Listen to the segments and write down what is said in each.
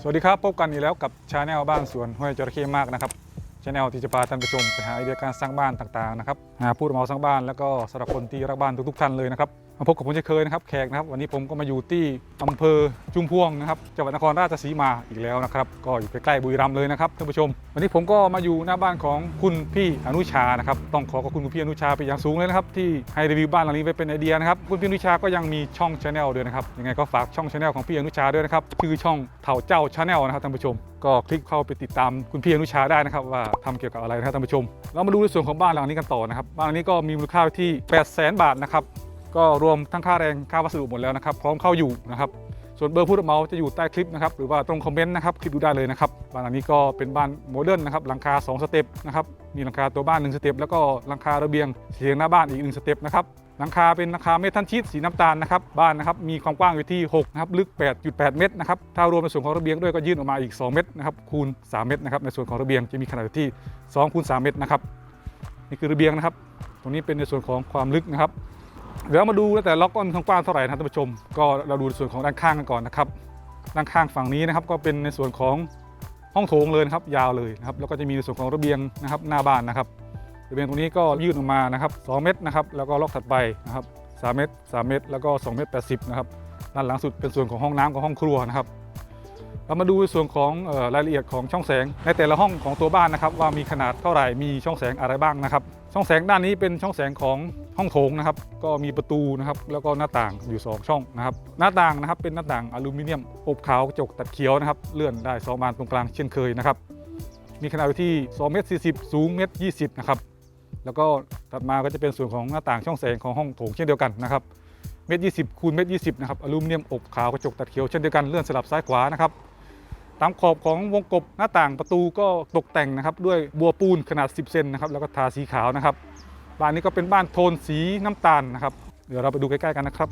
สวัสดีครับ พบกันอีกแล้วกับชาแนลบ้านสวนห้วยจระเข้มากนะครับชาแนลที่จะพาท่านผู้ชมไปหาไอเดียการสร้างบ้านต่างๆนะครับหาผู้รับเหมาสร้างบ้านแล้วก็สำหรับคนที่รักบ้านทุกๆท่านเลยนะครับ มาพบกับผมเช่นเคยนะครับแขกนะครับวันนี้ผมก็มาอยู่ที่อำเภอจุมพวงนะครับจังหวัดนครราชสีมาอีกแล้วนะครับก็อยู่ใกล้ๆบุรีรัมย์เลยนะครับท่านผู้ชม วันนี้ผมก็มาอยู่หน้าบ้านของคุณพี่อนุชานะครับต้องขอขอบคุณคุณพี่อนุชาไปนอย่างสูงเลยนะครับที่ให้รีวิวบ้านหลังนี้ไว้เป็นไอเดียนะครับคุณพี่อนุชาก็ยังมีช่องชาแนลด้วยนะครับยังไงก็ฝากช่องชาแนลของพี่อนุชาด้วยนะครับชื่อช่องเถ่าเจ้าชาแนลนะครับท่านผู้ชม ก็คลิกเข้าไปติดตามคุณพี่อนุชาได้นะครับว่าทำเกี่ยวกับอะไรนะครับท่านผู้ชมเรามาดูในส่วนของบ้านหลังนี้กันต่อนะครับบ้านหลังนี้ก็มีมูลค่าที่ 8 0 0 0 0 0 บาทนะครับ ก็รวมทั้งค่าแรงค่าวัสดุหมดแล้วนะครับ พร้อมเข้าอยู่นะครับ ส่วนเบอร์ผู้รับเหมาจะอยู่ใต้คลิปนะครับ หรือว่าตรงคอมเมนต์นะครับ คลิกดูได้เลยนะครับ บ้านหลังนี้ก็เป็นบ้านโมเดิร์นนะครับ หลังคา 2 สเต็ปนะครับ มีหลังคาตัวบ้าน 1 สเต็ป แล้วก็หลังคาระเบียงเสียงหน้าบ้านอีก 1 สเต็ปนะครับ หลังคาเป็นหลังคาเมทัลชีตสีน้ำตาลนะครับ บ้านนะครับ มีความกว้างอยู่ที่ 6 นะครับ ลึก 8.8 เมตรนะครับ ถ้ารวมในส่วนของระเบียงด้วยก็ยื่นออกมาอีก 2 เมตรนะครับ คูณ 3 เมตรนะครับ ในส่วนของระเบียงจะมีขนาดอยู่ที่2คูณ3เมตรนะครับ นี่คือระเบียงนะครับ ตรงนี้เป็นในส่วนของความลึกนะครับ เดี๋ยวมาดูแต่ล็อกก้อนข้งกว้างเท่าไหร่นะท่านผู้ชม ก็เราดูในส่วนของด้านข้างกันก่อนนะครับ ด้านข้างฝั่งนี้นะครับก็เป็นในส่วนของห้องโถงเลยนะครับยาวเลยนะครับแล้วก็จะมีในส่วนของระเบียงนะครับหน้าบ้านนะครับระเบียงตรงนี้ก็ยืดออกมานะครับ 2 เมตรนะครับแล้วก็ล็อกถัดไปนะครับ3เมตร3เมตรแล้วก็2เมตร80นะครับด้านหลังสุดเป็นส่วนของห้องน้ำกับห้องครัวนะครับ เรามาดูส่วนของรายละเอียดของช่องแสง ในแต่ละห้องของตัวบ้านนะครับ ว่ามีขนาดเท่าไหร่มีช่องแสงอะไรบ้างนะครับ ช่องแสงด้านนี้เป็นช่องแสงของห้องโถงนะครับ ก็มีประตูนะครับ แล้วก็หน้าต่างอยู่ 2 ช่องนะครับ หน้าต่างนะครับเป็นหน้าต่างอลูมิเนียมอบขาวกระจกตัดเขียวนะครับเลื่อนได้2บานตรงกลางเช่นเคยนะครับมีขนาดอยู่ที่2เมตร40 สูงเมตร20นะครับแล้วก็ถัดมาก็จะเป็นส่วนของหน้าต่างช่องแสงของห้องโถงเช่นเดียวกันนะครับเมตรยี่คูณเมตรยี่นะครับอลูมิเนียมอบขาวกระจกตัดเขียวเช่นเดียวกันเลื่อนสลับซ้ายขวานะครับ ตามขอบของวงกบหน้าต่างประตูก็ตกแต่งนะครับด้วยบัวปูนขนาด 10 เซนนะครับแล้วก็ทาสีขาวนะครับ บ้านนี้ก็เป็นบ้านโทนสีน้ำตาลนะครับ เดี๋ยวเราไปดูใกล้ๆกันนะครับ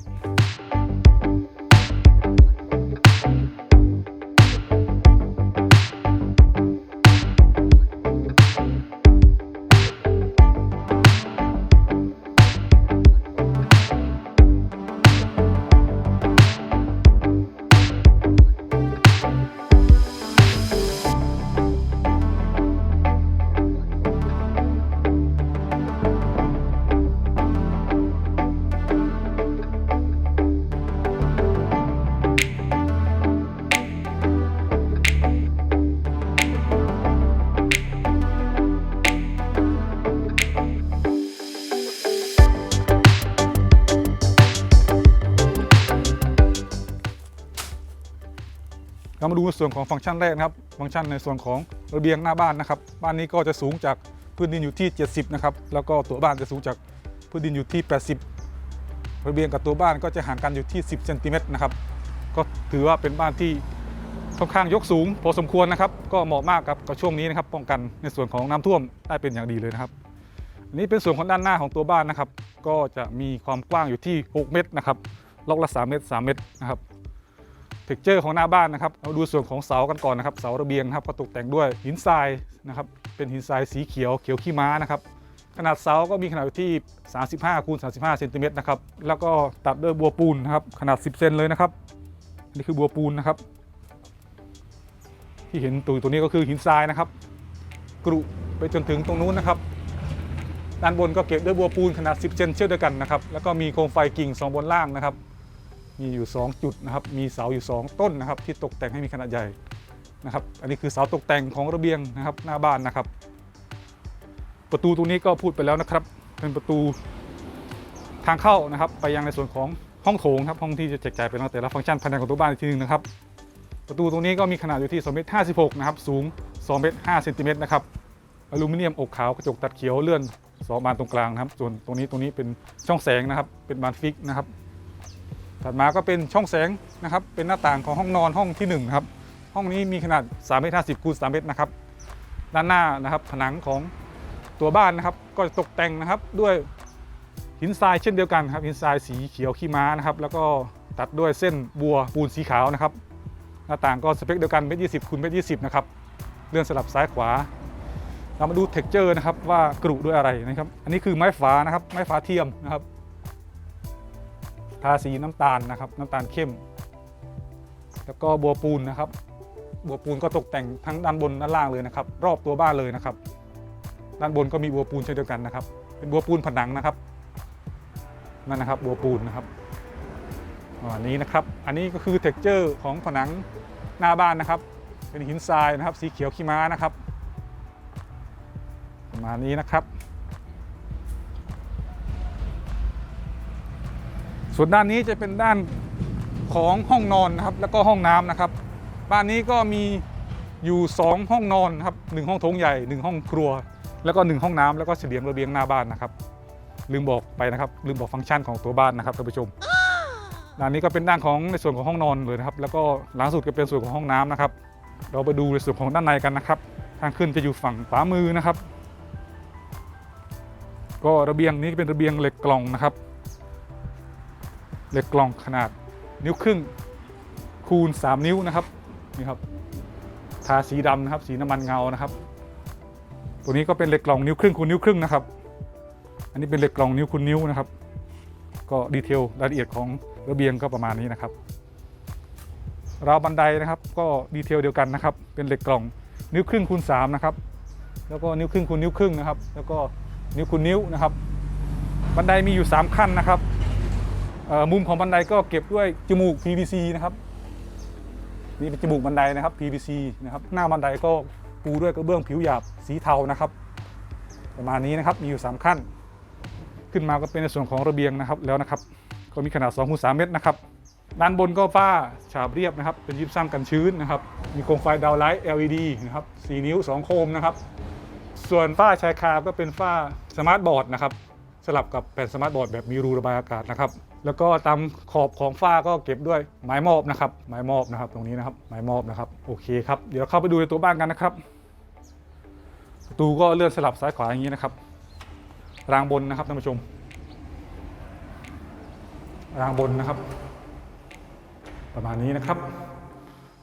เรามาดูในส่วนของฟังก์ชันแรกนะครับ ฟังก์ชันในส่วนของระเบียงหน้าบ้านนะครับ บ้านนี้ก็จะสูงจากพื้นดินอยู่ที่ 70 นะครับ แล้วก็ตัวบ้านจะสูงจากพื้นดินอยู่ที่ 80 ระเบียงกับตัวบ้านก็จะห่างกันอยู่ที่ 10 เซนติเมตรนะครับ ก็ถือว่าเป็นบ้านที่ค่อนข้างยกสูง พอสมควรนะครับ ก็เหมาะมากครับกับช่วงนี้นะครับป้องกันในส่วนของน้ำท่วมได้เป็นอย่างดีเลยนะครับนนี้เป็นส่วนของด้านหน้าของตัวบ้านนะครับ ก็จะมีความกว้างอยู่ที่ 6 เมตรนะครับ ล็อกละ 3 เมตร 3 เมตรนะครับ เท็กเจอร์ของหน้าบ้านนะครับเราดูส่วนของเสากันก่อนนะครับเสาระเบียงนะครับก็ตกแต่งด้วยหินทรายนะครับเป็นหินทรายสีเขียวเขียวขี้ม้านะครับขนาดเสาก็มีขนาดที่ 35คูณ35เซนติเมตรนะครับแล้วก็ตัดด้วยบัวปูนนะครับขนาด 10เซนเลยนะครับอันนี้คือบัวปูนนะครับ ที่เห็นตัวตัวนี้ก็คือหินทรายนะครับ กรุไปจนถึงตรงนู้นนะครับด้านบนก็เก็บด้วยบัวปูนขนาด 10เซนเช่นเดียวกันนะครับแล้วก็มีโคมไฟกิ่งสองบนล่างนะครับ มีอยู่ 2 จุดนะครับ มีเสาอยู่ 2 ต้นนะครับ ที่ตกแต่งให้มีขนาดใหญ่นะครับ อันนี้คือเสาตกแต่งของระเบียงนะครับหน้าบ้านนะครับ ประตูตรงนี้ก็พูดไปแล้วนะครับ เป็นประตูทางเข้านะครับ ไปยังในส่วนของห้องโถงครับห้องที่จะแจกจ่ายเป็นแต่ละฟังก์ชันภายในของตัวบ้านอีกทีหนึงนะครับ ประตูตรงนี้ก็มีขนาดอยู่ที่2เมตร56นะครับสูง2เมตร5เซนติเมตรนะครับอลูมิเนียมอกขาวกระจกตัดเขียวเลื่อนสองบานตรงกลางนะครับ ส่วนตรงนี้ตรงนี้เป็นช่องแสงนะครับ เป็นบานฟิกนะครับ ถัดมาก็เป็นช่องแสงนะครับ เป็นหน้าต่างของห้องนอนห้องที่1นะครับ ห้องนี้มีขนาด3เมตร50คูณ3เมตรนะครับ ด้านหน้านะครับผนังของตัวบ้านนะครับ ก็จะตกแต่งนะครับด้วยหินทรายเช่นเดียวกันครับหินทรายสีเขียวขี้ม้านะครับ แล้วก็ตัดด้วยเส้นบัวปูนสีขาวนะครับ หน้าต่างก็สเปคเดียวกันเมตรยี่คูณเมตรยี่นะครับเลื่อนสลับซ้ายขวา เรามาดูเท็กเจอร์นะครับว่ากรุด้วยอะไรนะครับ อันนี้คือไม้ฝานะครับ ไม้ฝาเทียมนะครับาสีน้ำตาลนะครับ น้ำตาลเข้ม แล้วก็บัวปูนนะครับ บัวปูนก็ตกแต่งทั้งด้านบนด้านล่างเลยนะครับ รอบตัวบ้านเลยนะครับ ด้านบนก็มีบัวปูนเช่นเดียวกันนะครับ เป็นบัวปูนผนังนะครับนั่นนะครับ บัวปูนนะครับอันนี้นะครับ อันนี้ก็คือเท็กเจอร์ของผนังหน้าบ้านนะครับ เป็นหินทรายนะครับ สีเขียวขี้ม้านะครับ ประมาณนี้นะครับ ส่วนด้านนี้จะเป็นด้านของห้องนอนนะครับ แล้วก็ห้องน้ำนะครับ บ้านนี้ก็มีอยู่ 2 ห้องนอนครับหนึ่งห้องโถงใหญ่ 1 ห้องครัว แล้วก็ 1 ห้องน้ำแล้วก็เฉลียงระเบียงหน้าบ้านนะครับ ลืมบอกไปนะครับ ลืมบอกฟังก์ชันของตัวบ้านนะครับท่านผู้ชมด้านนี้ก็เป็นด้านของในส่วนของห้องนอนเลยนะครับ แล้วก็หลังสุดก็เป็นส่วนของห้องน้ำนะครับ เราไปดูในส่วนของด้านในกันนะครับ ทางขึ้นจะอยู่ฝั่งขวามือนะครับ ก็ระเบียงนี้เป็นระเบียงเหล็กกล่องนะครับ เหล็กกล่องขนาดนิ้วครึ่งคูณ 3 นิ้วนะครับนี่ครับทาสีดำนะครับ สีน้ำมันเงานะครับ ตัวนี้ก็เป็นเหล็กกล่องนิ้วครึ่งคูณนิ้วครึ่งนะครับ อันนี้เป็นเหล็กกล่องนิ้วคูณนิ้วนะครับ ก็ดีเทลรายละเอียดของระเบียงก็ประมาณนี้นะครับราวบันไดนะครับ ก็ดีเทลเดียวกันนะครับ เป็นเหล็กกล่องนิ้วครึ่งคูณ3นะครับแล้วก็นิ้วครึ่งคูณนิ้วครึ่งนะครับ แล้วก็นิ้วคูณนิ้วนะครับ บันไดมีอยู่ 3 ขั้นนะครับ มุมของบันไดก็เก็บด้วยจมูก PVC นะครับนี่เป็นจมูกบันไดนะครับ PVC นะครับหน้าบันไดก็ปูด้วยกระเบื้องผิวหยาบสีเทานะครับ ประมาณนี้นะครับมีอยู่ 3 ขั้น ขึ้นมาก็เป็นในส่วนของระเบียงนะครับแล้วนะครับ ก็มีขนาด2คูณ3เมตรนะครับด้านบนก็ฝ้าฉาบเรียบนะครับ เป็นยิปซัมกันชื้นนะครับ มีโคมไฟดาวไลท์ LED นะครับ4นิ้ว 2 โคมนะครับ ส่วนฝ้าชายคาก็เป็นฝ้าสมาร์ทบอร์ดนะครับ สลับกับแผ่นสมาร์ทบอร์ดแบบมีรูระบายอากาศนะครับ แล้วก็ตามขอบของฝ้าก็เก็บด้วยไม้มอบนะครับ ไม้มอบนะครับ ตรงนี้นะครับ ไม้มอบนะครับ โอเคครับ เดี๋ยวเข้าไปดูในตัวบ้านกันนะครับ ประตูก็เลื่อนสลับซ้ายขวาอย่างนี้นะครับ รางบนนะครับท่านผู้ชม รางบนนะครับ ประมาณนี้นะครับ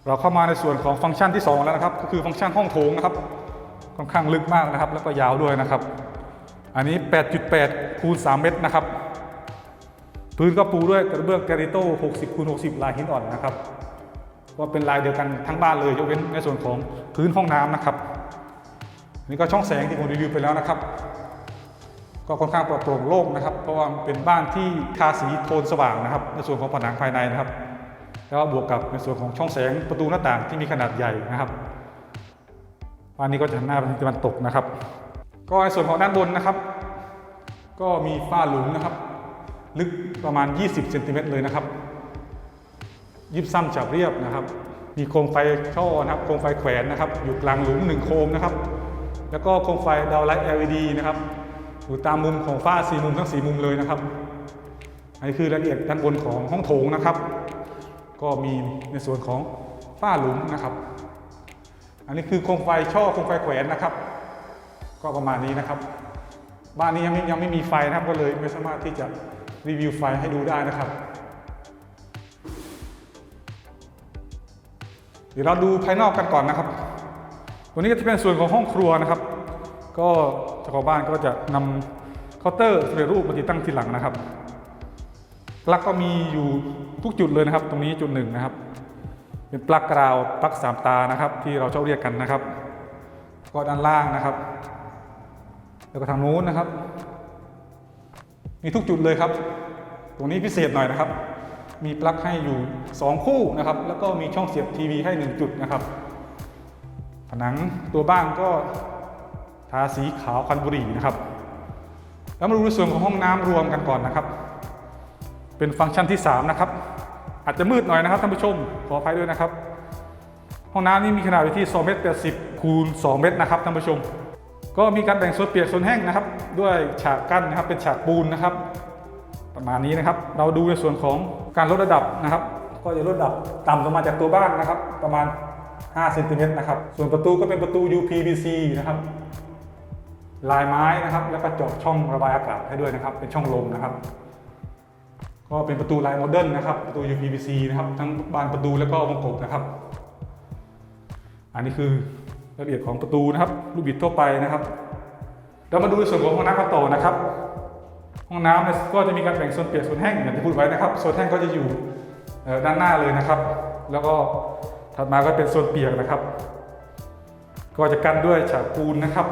เราเข้ามาในส่วนของฟังก์ชันที่ 2 แล้วนะครับ ก็คือฟังก์ชันห้องโถงนะครับ ค่อนข้างลึกมากนะครับ แล้วก็ยาวด้วยนะครับ อันนี้ 8.8 คูณ 3 เมตรนะครับ พื้นก็ปูด้วยกระเบื้องแกริโต้60คูณ60 ลายหินอ่อนนะครับก็เป็นลายเดียวกันทั้งบ้านเลยยกเว้นในส่วนของพื้นห้องน้ำนะครับอันนี่ก็ช่องแสงที่ผมรีวิวไปแล้วนะครับ ก็ค่อนข้างปลอดโปร่งโล่งนะครับ เพราะว่าเป็นบ้านที่ทาสีโทนสว่างนะครับ ในส่วนของผนังภายในนะครับ แล้วบวกกับในส่วนของช่องแสงประตูหน้าต่างที่มีขนาดใหญ่นะครับบ้านนี้ก็จะหันหน้าไปทางตะวันตกนะครับ ก็ในส่วนของด้านบนนะครับ ก็มีฝ้าหลุมนะครับ ลึกประมาณ 20เซนติเมตรเลยนะครับ ยิบซ้ำจับเรียบนะครับ มีโคมไฟช่อนะครับโคมไฟแขวนนะครับ อยู่กลางหลุมหนึ่งโคมนะครับ แล้วก็โคมไฟดาวไลท์ LED นะครับอยู่ตามมุมของฝ้าสี่มุมทั้งสี่มุมเลยนะครับ อันนี้คือรายละเอียดด้านบนของห้องโถงนะครับ ก็มีในส่วนของฝ้าหลุมนะครับ อันนี้คือโคมไฟช่อโคมไฟแขวนนะครับ ก็ประมาณนี้นะครับ บ้านนี้ยังไม่ยังไม่มีไฟนะครับก็เลยไม่สามารถที่จะ รีวิวไฟให้ดูได้นะครับ เดี๋ยวเราดูภายนอกกันก่อนนะครับ ตัวนี้ก็จะเป็นส่วนของห้องครัวนะครับ ก็เจ้าของบ้านก็จะนำเคาน์เตอร์สำเร็จรูปมาติดตั้งทีหลังนะครับปลั๊กก็มีอยู่ทุกจุดเลยนะครับ ตรงนี้จุดหนึ่งนะครับ เป็นปลั๊กกราวปลั๊กสามตานะครับ ที่เราชอบเรียกกันนะครับ ก็ด้านล่างนะครับ แล้วก็ทางนู้นนะครับ มีทุกจุดเลยครับ ตรงนี้พิเศษหน่อยนะครับ มีปลั๊กให้อยู่ 2 คู่นะครับ แล้วก็มีช่องเสียบทีวีให้ 1 จุดนะครับ ผนังตัวบ้านก็ทาสีขาวคันบุรีนะครับ แล้วมาดูในส่วนของห้องน้ำรวมกันก่อนนะครับ เป็นฟังก์ชันที่ 3 นะครับ อาจจะมืดหน่อยนะครับท่านผู้ชมขออภัยด้วยนะครับ ห้องน้ำนี่มีขนาดอยู่ที่2เมตร80คูณ2เมตรนะครับท่านผู้ชมก็มีการแบ่งโซนเปียกโซนแห้งนะครับ ด้วยฉากกั้นนะครับเป็นฉากปูนนะครับ ประมาณนี้นะครับ เราดูในส่วนของการลดระดับนะครับ ก็จะลดระดับต่ำลงมาจากตัวบ้านนะครับ ประมาณ5เซนติเมตรนะครับ ส่วนประตูก็เป็นประตู UPVC นะครับ ลายไม้นะครับ แล้วก็เจาะช่องระบายอากาศให้ด้วยนะครับ เป็นช่องลมนะครับ ก็เป็นประตูลายโมเดิร์นนะครับ ประตู UPVC นะครับ ทั้งบานประตูแล้วก็วงกบนะครับ อันนี้คือรายละเอียดของประตูนะครับลูกบิดทั่วไปนะครับ เรามาดูในส่วนของห้องน้ำกันต่อนะครับ ห้องน้ำเนี่ยก็จะมีการแบ่งโซนเปียกโซนแห้งอย่างที่พูดไว้นะครับโซนแห้งก็จะอยู่ด้านหน้าเลยนะครับ แล้วก็ถัดมาก็เป็นโซนเปียกนะครับ ก็จะกันด้วยฉากปูนนะครับ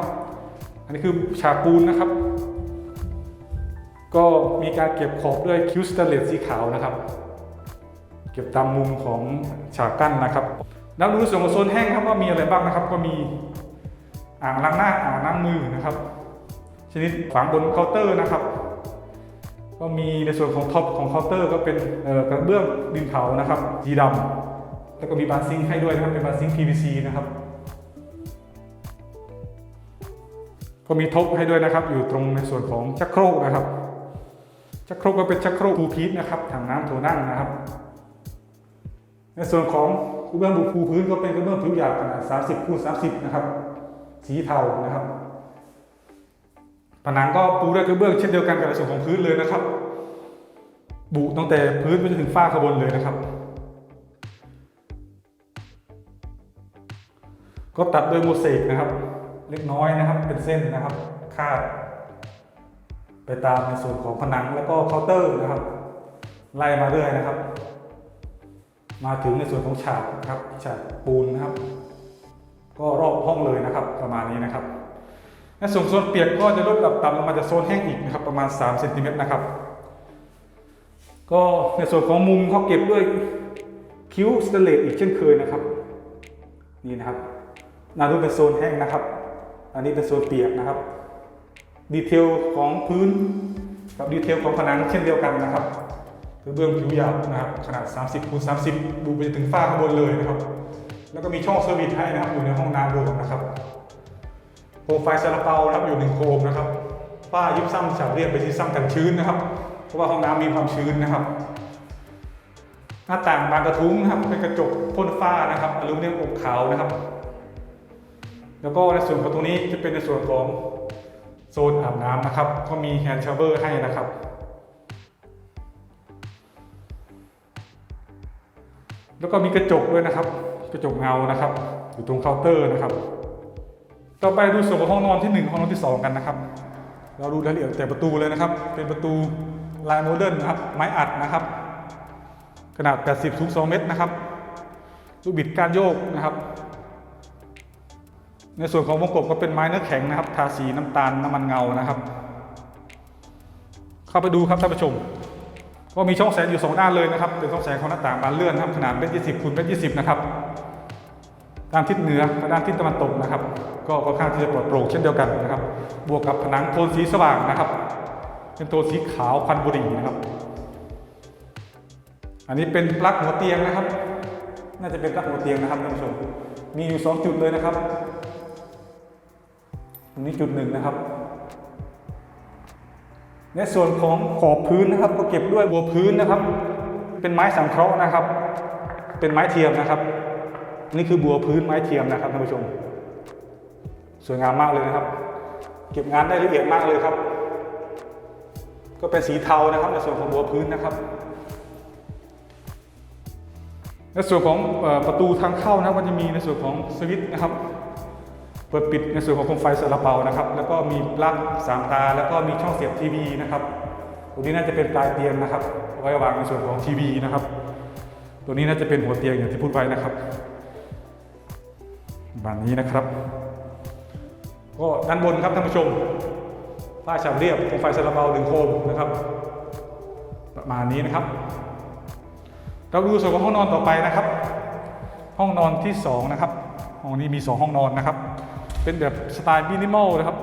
อันนี้คือฉากปูนนะครับ ก็มีการเก็บขอบด้วยคิวสเตเลสสีขาวนะครับ เก็บตามมุมของฉากกั้นนะครับแล้วดูส่วนของโซนแห้งครับว่ามีอะไรบ้างนะครับ ก็มีอ่างล้างหน้าอ่างล้างมือนะครับ ชนิดฝังบนเคาน์เตอร์นะครับ ก็มีในส่วนของท็อปของเคาน์เตอร์ก็เป็นกระเบื้องดินเผานะครับสีดำแล้วก็มีบานซิงให้ด้วยนะครับเป็นบานซิง PVC นะครับก็มีทบให้ด้วยนะครับอยู่ตรงในส่วนของชักโครกนะครับชักโครกก็เป็นชักโครกทูพีทนะครับถังน้ำโถนั่งนะครับ ในส่วนของกระเบื้องบุปูพื้นก็เป็นกระเบื้องผิวหยาบขนาด 30คูณ30 นะครับ สีเทานะครับ ผนังก็ปูด้วยกระเบื้องเช่นเดียวกันกับในส่วนของพื้นเลยนะครับ บุตั้งแต่พื้นไปจนถึงฝ้าข้างบนเลยนะครับ ก็ตัดด้วยโมเสกนะครับ เล็กน้อยนะครับ เป็นเส้นนะครับ คาด ไปตามในส่วนของผนังแล้วก็เคาน์เตอร์นะครับ ไล่มาเรื่อยนะครับ มาถึงในส่วนของฉากนะครับฉากปูนนะครับ ก็รอบห้องเลยนะครับ ประมาณนี้นะครับ ในส่วนโซนเปียกก็จะลดระดับต่ำลงมาจากโซนแห้งอีกนะครับประมาณ3เซนติเมตรนะครับ ก็ในส่วนของมุมเขาเก็บด้วยคิ้วสเตเลสอีกเช่นเคยนะครับ นี่นะครับนาดูเป็นโซนแห้งนะครับ อันนี้เป็นโซนเปียกนะครับ ดีเทลของพื้นกับดีเทลของผนังเช่นเดียวกันนะครับคือเบื้องผิวหยาบนะครับ ขนาด 30คูณ30 ดูไปถึงฝ้าข้างบนเลยนะครับ แล้วก็มีช่องเซอร์วิสให้นะครับอยู่ในห้องน้ำรวมนะครับ โคมไฟซาลาเปานะครับอยู่หนึ่งโคมนะครับฝ้ายิบซ้ำฉาบเรียบไปที่ซ้ำกันชื้นนะครับ เพราะว่าห้องน้ำมีความชื้นนะครับ หน้าต่างบานกระทุ้งนะครับเป็นกระจกพ่นฝ้านะครับอลูมิเนียมอบขาวนะครับ แล้วก็ในส่วนของตรงนี้จะเป็นในส่วนของโซนอาบน้ำนะครับ ก็มีแฮนด์ชาเวอร์ให้นะครับแล้วก็มีกระจกด้วยนะครับ กระจกเงานะครับ อยู่ตรงเคาน์เตอร์นะครับ ต่อไปดูส่วนของห้องนอนที่ 1 ห้องนอนที่ 2 กันนะครับ เราดูรายละเอียดแต่ประตูเลยนะครับ เป็นประตูลายโมเดิร์นนะครับ ไม้อัดนะครับ ขนาด 80สูง2เมตรนะครับ ลูกบิดการโยกนะครับ ในส่วนของวงกบก็เป็นไม้เนื้อแข็งนะครับ ทาสีน้ำตาลน้ำมันเงานะครับ เข้าไปดูครับท่านผู้ชม ก็มีช่องแสงอยู่สองด้านเลยนะครับ เป็นช่องแสงของหน้าต่างบานเลื่อนนะครับ ขนาดเมตรยี่สิบคูณเมตรยี่สิบนะครับ ด้านทิศเหนือและด้านทิศตะวันตกนะครับ ก็ค่อนข้างที่จะปลอดโปร่งเช่นเดียวกันนะครับ บวกกับผนังโทนสีสว่างนะครับ เป็นโทนสีขาวควันบุหรี่นะครับ อันนี้เป็นปลั๊กหัวเตียงนะครับ น่าจะเป็นปลั๊กหัวเตียงนะครับท่านผู้ชม มีอยู่สองจุดเลยนะครับตรงนี้จุดหนึ่งนะครับ ในส่วนของขอบพื้นนะครับ ก็เก็บด้วยบัวพื้นนะครับ เป็นไม้สังเคราะห์นะครับ เป็นไม้เทียมนะครับ นี่คือบัวพื้นไม้เทียมนะครับท่านผู้ชม สวยงามมากเลยนะครับ เก็บงานได้ละเอียดมากเลยครับ ก็เป็นสีเทานะครับในส่วนของบัวพื้นนะครับในส่วนของประตูทางเข้านะครับก็จะมีในส่วนของสวิตช์นะครับ เปิดปิดในส่วนของโคมไฟซาลาเปานะครับ แล้วก็มีปลั๊กสามตา แล้วก็มีช่องเสียบทีวีนะครับตรงนี้น่าจะเป็นปลายเตียงนะครับไว้วางในส่วนของทีวีนะครับตัวนี้น่าจะเป็นหัวเตียงอย่างที่พูดไว้นะครับบานนี้นะครับ ก็ด้านบนครับท่านผู้ชมฝ้าฉาบเรียบโคมไฟซาลาเปาหนึ่งโคมนะครับ ประมาณนี้นะครับ เราดูส่วนของห้องนอนต่อไปนะครับ ห้องนอนที่สองนะครับห้องนี้มี 2 ห้องนอนนะครับ เป็นแบบสไตล์มินิมอลนะครับ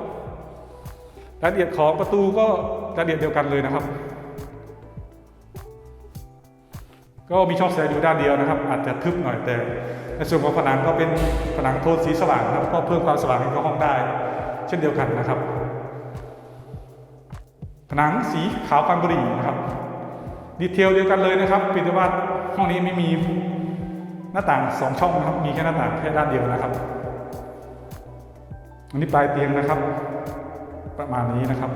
รายละเอียดของประตูก็รายละเอียดเดียวกันเลยนะครับ ก็มีช่องแสงอยู่ด้านเดียวนะครับ อาจจะทึบหน่อยแต่ ในส่วนของผนังก็เป็นผนังโทนสีสว่างนะครับก็เพิ่มความสว่างให้กับห้องได้ เช่นเดียวกันนะครับ ผนังสีขาวฟันบุรีนะครับ ดีเทลเดียวกันเลยนะครับเพียงแต่ว่าห้องนี้ไม่มีหน้าต่างสองช่องนะครับ มีแค่หน้าต่างแค่ด้านเดียวนะครับ อันนี้ปลายเตียงนะครับ ประมาณนี้นะครับ